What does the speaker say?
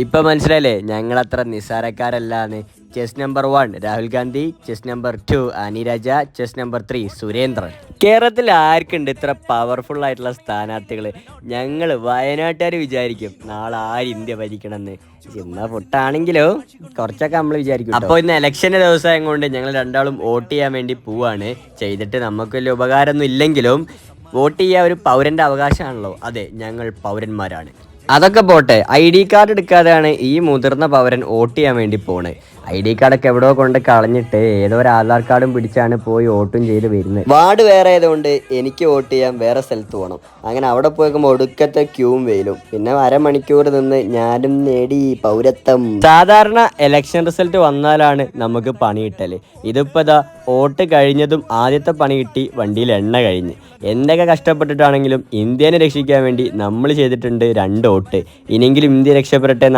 ഇപ്പൊ മനസ്സിലായില്ലേ? ഞങ്ങൾ അത്ര നിസ്സാരക്കാരല്ലാന്ന്. Chess number one Rahul Gandhi. Chess number two Aniraja chess number three Surendran. കേരളത്തിൽ ആർക്കുണ്ട് ഇത്ര പവർഫുൾ ആയിട്ടുള്ള സ്ഥാനാർത്ഥികൾ ഞങ്ങൾ വയനാട്ടുകാർ വിചാരിക്കും നാളെ ആര് ഇന്ത്യ ഭരിക്കണമെന്ന്. ചിന്ന പൊട്ടാണെങ്കിലോ? കുറച്ചൊക്കെ നമ്മൾ വിചാരിക്കും അപ്പോൾ ഇന്ന് ഇലക്ഷന്റെ ദിവസം കൊണ്ട് ഞങ്ങൾ രണ്ടാളും വോട്ട് ചെയ്യാൻ വേണ്ടി പോവാണ്. ചെയ്തിട്ട് നമുക്ക് വലിയ ഉപകാരമൊന്നും ഇല്ലെങ്കിലും വോട്ട് ചെയ്യുക ഒരു പൗരന്റെ അവകാശമാണല്ലോ. അതെ ഞങ്ങൾ പൗരന്മാരാണ്. അതൊക്കെ പോട്ടെ ഐ ഡി കാർഡ് എടുക്കാതെയാണ് ഈ മുതിർന്ന പൗരൻ വോട്ട് ചെയ്യാൻ വേണ്ടി പോണ്. ഐ ഡി കാർഡൊക്കെ എവിടെ കൊണ്ട് കളഞ്ഞിട്ട് ഏതോ ഒരു ആധാർ കാർഡും പിടിച്ചാണ് പോയി വോട്ടും ചെയ്ത് വരുന്നത്. വാർഡ് വേറെ ആയതുകൊണ്ട് എനിക്ക് വോട്ട് ചെയ്യാൻ വേറെ സ്ഥലത്ത് പോകണം അങ്ങനെ അവിടെ പോയിക്കുമ്പോൾ ഒടുക്കത്തെ ക്യൂവും വെയിലും. പിന്നെ അരമണിക്കൂർ നിന്ന് ഞാനും നേടി പൗരത്വം. സാധാരണ എലക്ഷൻ റിസൾട്ട് വന്നാലാണ് നമുക്ക് പണിയിട്ടൽ ഇതിപ്പോ വോട്ട് കഴിഞ്ഞതും ആദ്യത്തെ പണി കിട്ടി വണ്ടിയിൽ എണ്ണ കഴിഞ്ഞ്. എന്തൊക്കെ കഷ്ടപ്പെട്ടിട്ടാണെങ്കിലും ഇന്ത്യനെ രക്ഷിക്കാൻ വേണ്ടി നമ്മൾ ചെയ്തിട്ടുണ്ട് രണ്ട് ഓട്ട് ഇനിയെങ്കിലും ഇന്ത്യ രക്ഷപ്പെടട്ടെ